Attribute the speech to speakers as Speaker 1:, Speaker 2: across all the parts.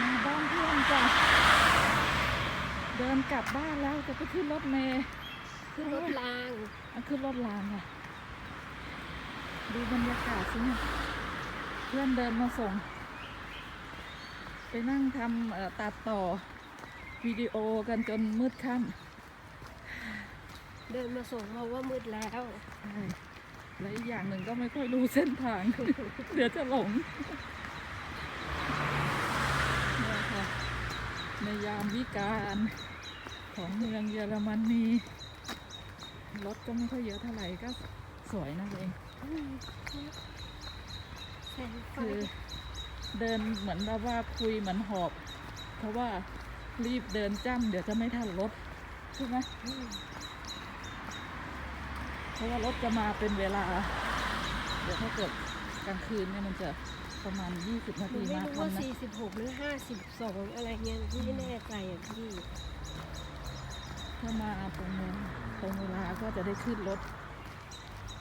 Speaker 1: มาบ้านเพื่อนจ้ะเดินกลับบ้านแล้วจะไปขึ้นรถเมล์
Speaker 2: ขึ้นรถราง
Speaker 1: อะขึ้นรถรางค่ะ ดูบรรยากาศสิเนี่ยเพื่อนเดินมาส่ง ไปนั่งทำเอ่อตัดต่อวิดีโอกันจนมืดค่ำ
Speaker 2: เดินมาส่งเพราะว่ามืดแล้ว
Speaker 1: ใช่ และอีกอย่างหนึ่งก็ไม่ค่อยรู้เส้นทาง เดี๋ยวจะหลงนี่ค่ะในยามวิการของเมืองเยอรมนีรถก็ไม่ค่อยเยอะเท่าไหร่ก็สวยนะเองคือเดินเหมือนแบบว่าคุยเหมือนหอบ เพราะว่ารีบเดินจ้ำเดี๋ยวจะไม่ทันรถใช่ไหม ราะว่ารถจะมาเป็นเวลา เดี๋ยวถ้าเกิดกลางคืนเนี่ยมันจะประมาณ 20 นา
Speaker 2: หนู
Speaker 1: ที
Speaker 2: ไม่
Speaker 1: มา
Speaker 2: รู้
Speaker 1: ทั
Speaker 2: ว่าน
Speaker 1: นะ
Speaker 2: 46 หรือ 52 อะไรเงี้ยพี่ไม่แน่ใจอะพี่
Speaker 1: ถ้ามาตรงเวลาตรงเวลาก็จะได้ขึ้นรถ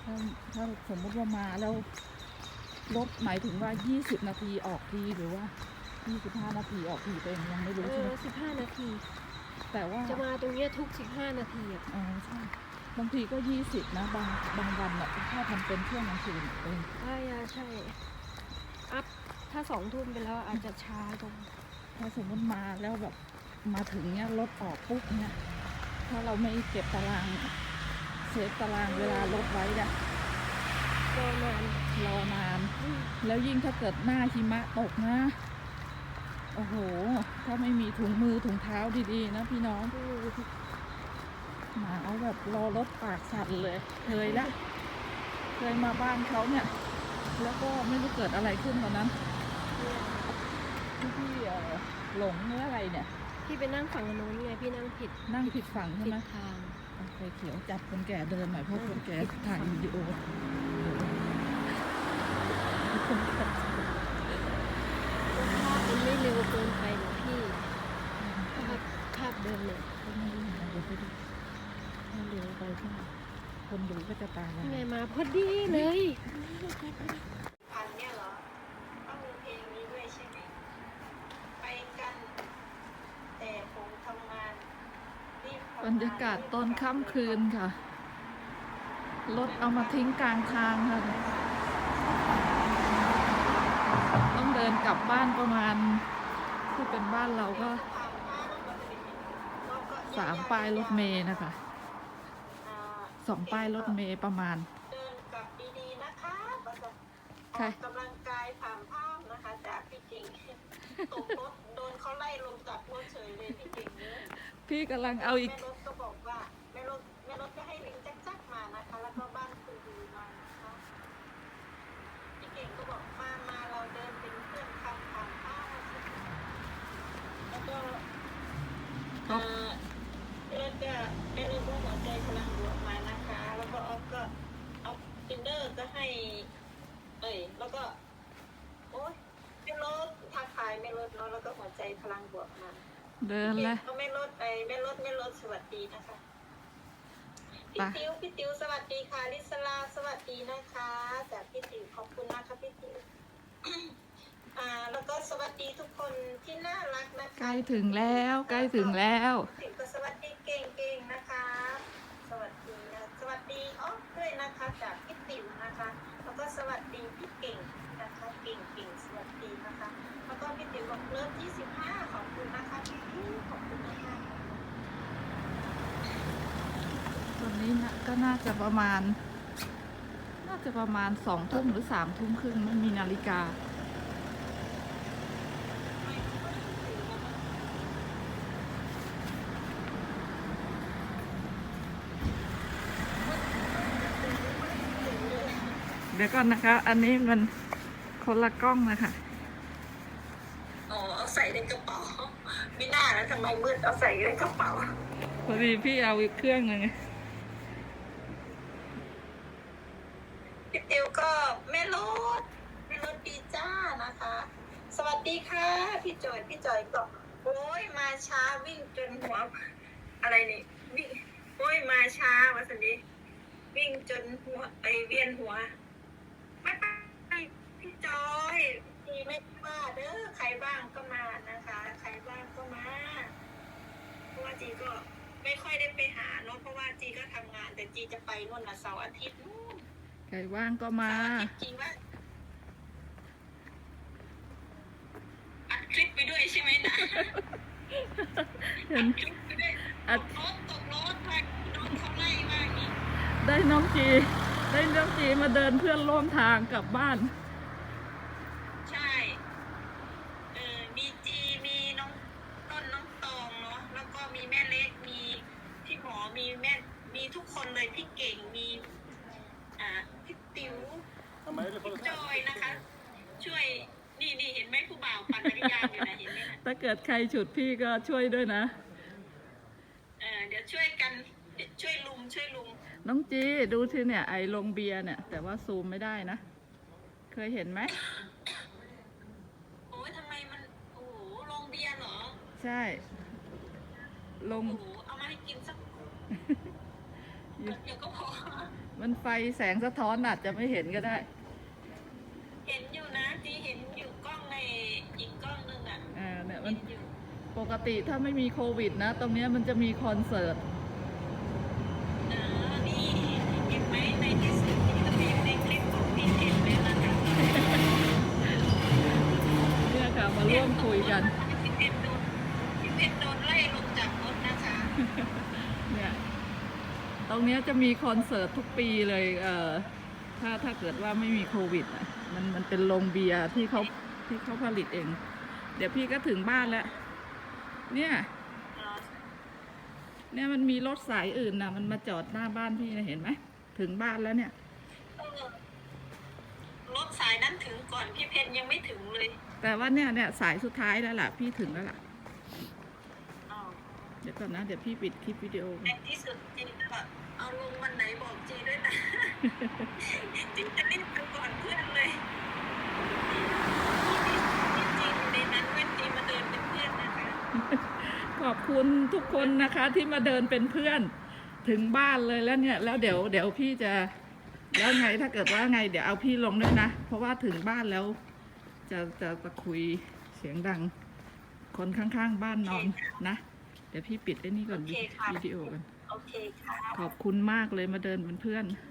Speaker 1: ถ้าถ้าสมมติว่ามาแล้ว รถหมายถึงว่า 20 นาทีออกทีหรือว่า 25 นาทีออกทีตัวเองยังไม่รู้
Speaker 2: เอ
Speaker 1: ใช่ไห
Speaker 2: อ
Speaker 1: ม
Speaker 2: 15 นาที
Speaker 1: แต่ว่า
Speaker 2: จะมาตรงเนี้ยทุก 15 นาทีอะ
Speaker 1: อ๋อใช่ บางทีก็20นะ บางบางวันอะถ้าทำเป็นช่วงกลางคืนเอง
Speaker 2: ใช่อะใช่ อัพถ้าสองทุ่มไปแล้วอาจจะช้าตรง
Speaker 1: ถ้าสมมติมาแล้วแบบมาถึงเนี้ยรถออกปุ๊บเนี้ยถ้าเราไม่เก็บตารางเซฟตารางเวลารถไว้เนี่ย
Speaker 2: รอนาน
Speaker 1: รอนาน
Speaker 2: อืม
Speaker 1: แล้วยิ่งถ้าเกิดหน้าหิมะตกนะโอ้โห ถ้าไม่มีถุงมือถุงเท้าดีๆนะพี่น้อง
Speaker 2: อืม
Speaker 1: หนาวแบบรอรถปากสั่นเลยเคยละเคยมาบ้านเขาเนี่ย แล้วก็ไม่รู้เกิดอะไรขึ้นตอนนั้น
Speaker 2: เนี่ย
Speaker 1: ที่พี่เอ่อหลงเนื้ออะไรเนี่ย
Speaker 2: พี่ไปนั่งฝั่งโน้นไงพี่นั่งผิด
Speaker 1: นั่งผิดฝั่งใช่
Speaker 2: ผิ
Speaker 1: ไหม
Speaker 2: ดทาง
Speaker 1: ไฟเขียวจับคนแก่เดินหน่อยเพราะคนแก่ถ่ายวิดีโอคนแก่
Speaker 2: ภาพมันไม่เร็วเกินไปหรอกพี่ภาพภาพเดินเนี่ย
Speaker 1: ก็ไม่รู้นะเดี๋ยวไปดูถ้าเร็วไปก็คนดูก็จะตายแล้ว
Speaker 2: ยังไงมาพอดีเลย
Speaker 3: พันเนี่ยเหรอต้องมีเพลงนี้ด้วยใช่ไหมไปกัน แต่ผมทำงานรีบทำงน
Speaker 1: บรรยากาศตอนค่ำคืนค่ะ รถเอามาทิ้งกลางทางค่ะ ต้องเดินกลับบ้านประมาณที่เป็นบ้านเราก็สามป้ายรถเมย์นะคะ
Speaker 3: อ่า
Speaker 1: สองป้ายรถเมย์ประมาณ
Speaker 3: เดินกลับดีๆนะคะก็จะอ
Speaker 1: ใช่
Speaker 3: อกกำลังกายผ่านภาพนะคะจากพี่จริงตกรถโดนเขาไล่ลงจากรถเฉยเลยพี่จริงเนี่ย
Speaker 1: พี่กำลังเอาอีก
Speaker 3: แม่รถก็บอกว่าแม่รถแม่รถก็ให้ลิงจักจักๆมานะคะ แล้วก็บ้านคุณดูมานะคะพี่เก่งก็บอกมามาเราเดินเป็นเพื่อนคำผ่านภาพแล้วก็
Speaker 1: ครับ
Speaker 3: เอ่อแม่รถก็แม่รถก็หัวใจพลังบวกมานะคะ แล้วก็ออฟก็เอาทินเดอร์ก็ให้ เอ้ยแล้วก็โอ๊ยแม่รถทักทายแม่รถเนาะแล้วก็หัวใจพลังบวกมา
Speaker 1: เดินแล้ว
Speaker 3: เขาไม่ลดไปไม่ลดไม่ลดสวัสดีนะคะพี่
Speaker 1: ไป
Speaker 3: ติวพี่ติวสวัสดีค่ะลิสลาสวัสดีนะคะจากพี่ติวขอบคุณนะคะพี่ติวอ่าแล้วก็สวัสดีทุกคนที่น่ารักนะ
Speaker 1: ใก
Speaker 3: คะ
Speaker 1: ล้ถึงแล้วใกล้ถึงแล้ว
Speaker 3: ติวก็สวัสดีเก่งๆนะคะ สวัสดีนะสวัสดีอ๋อด้วย นะคะจากพี่ติ๋วนะคะ แล้วก็สวัสดีพี่เก่งนะคะเก่งเก่งสวัสดีนะคะ แล้วก็พี่ติ๋วบอกเลิฟ25ขอบคุณนะคะพี่ขอบคุณนะคะ
Speaker 1: ตอนนี้นะก็น่าจะประมาณ น่าจะประมาณสองทุ่มหรือสามทุ่มครึ่งไม่มีนาฬิกา เดี๋ยวก่อนนะคะ อันนี้มันคนละกล้องนะคะ
Speaker 3: อ๋อเอาใส่ในกระเป๋าไม่น่าแล้วทำไมมืดเอาใส่ในกระเป๋า
Speaker 1: พอดีพี่เอาอีกเครื่องหนึ่ง
Speaker 3: พี่ติวก็ไม่ลดไม่ลดดีจ้านะคะ สวัสดีค่ะ พี่จอยพี่จอยก็โอ้ยมาช้าวิ่งจนหัว อะไรนี่วิ่งโอ้ยมาช้าวันนี้วิ่งจนหัวไอเวียนหัว ไม่ไม่ว่าเด้อใครบ้างก็มานะคะ ใครบ้างก็มาเพราะว่าจีก็ไม่ค่อยได้ไปหาเนาะเพราะว่าจีก็ทำงาน แต่จีจะไปนู่นนะเสาร์อาทิตย์นู่น
Speaker 1: ใครว่างก็มา
Speaker 3: เสาร์อาทิตย์จีว่าอัดคลิปไปด้วยใช่ไหมนะ
Speaker 1: เห็น
Speaker 3: คลิปไปด้วย
Speaker 1: อั
Speaker 3: ต
Speaker 1: ด
Speaker 3: กรถตกรถพาโดนเขาไล่มากอีก
Speaker 1: ได้น้องจี ได้น้องจีมาเดินเพื่อนร่วมทางกลับบ้าน
Speaker 3: ใช่เออมีจีมีน้องต้นน้องตองเนาะแล้วก็มีแม่เล็กมีพี่หมอมีแม่มีทุกคนเลยพี่เก่งมีอ่าพี่ติ๋วพี่จอยนะคะ ช่วยนี่นี่เห็นไหมผู้บ่าวปั่นจักรยานอยู่นะเห็นไหมนะ
Speaker 1: ถ้าเกิดใครฉุดพี่ก็ช่วยด้วยนะ
Speaker 3: เออเดี๋ยวช่วยกันเดี๋ยวช่วยลุมช่วยลุม
Speaker 1: น้องจีดูที่เนี่ยไอลงเบียร์เนี่ย แต่ว่าซูมไม่ได้นะ เคยเห็นไหม
Speaker 3: โอ้ยทำไมมันโอ้โหลงเบียร์เหรอ
Speaker 1: ใช่ ลง
Speaker 3: โอ้โหเอามาให้กินสักเดี๋ยวก็พอ
Speaker 1: มันไฟแสงสะท้อนอาจจะไม่เห็นก็ได้
Speaker 3: เห็นอยู่นะจีเห็นอยู่กล้องในอีกกล้องหนึงอะ
Speaker 1: เออเนี่ย
Speaker 3: เห็
Speaker 1: มัน
Speaker 3: นอยู่
Speaker 1: ปกติถ้าไม่มีโควิดนะ ตรงเนี้ยมันจะมีคอนเสิร์ต ร่วมคุยกัน
Speaker 3: พี่เพชรโดนพี่เพชรโดนไล่ลงจากรถนะคะ
Speaker 1: เนี่ยตรงเนี้ยจะมีคอนเสิร์ตทุกปีเลยเอ่อถ้าถ้าเกิดว่าไม่มีโควิดอะมันมันเป็นโรงเบียร์ที่เขาที่เขาผลิตเอง เดี๋ยวพี่ก็ถึงบ้านแล้ว เนี่ย
Speaker 3: เออ
Speaker 1: เนี่ยมันมีรถสายอื่นนะมันมาจอดหน้าบ้านพี่นะเห็นไหมถึงบ้านแล้วเนี่ย
Speaker 3: เออรถ สายนั้นถึงก่อนพี่เพชรยังไม่ถึงเลย
Speaker 1: แต่ว่าเนี่ยเนี่ยสายสุดท้ายแล้วล่ะพี่ถึงแล้วล่ะ
Speaker 3: อ้าว
Speaker 1: เดี๋ยวก่อนนะ เดี๋ยวพี่ปิดคลิปวิดีโอ
Speaker 3: ในที่สุดจีก็เอาลงวันไหนบอกจีด้วยนะ จีจะรีบไปก่อนเพื่อนเลยจีอยู่ในนั้นเว้นจีมาเดินเป็นเพื่อนนะคะ
Speaker 1: ขอบคุณทุกคนนะคะที่มาเดินเป็นเพื่อนถึงบ้านเลยแล้วเนี่ย แล้วเดี๋ยวเดี๋ยวพี่จะ แล้วไงถ้าเกิดว่าไงเดี๋ยวเอาพี่ลงด้วยนะ เพราะว่าถึงบ้านแล้ว จะจะจะคุยเสียงดัง คนข้างๆ บ้านนอนนะ เดี๋ยวพี่ปิดไอ้นี่ก่อน
Speaker 3: โอเคค่ะ
Speaker 1: วิดีโอกัน
Speaker 3: โอเคค่ะ
Speaker 1: ขอบคุณมากเลยมาเดินเป็นเพื่อน
Speaker 3: ค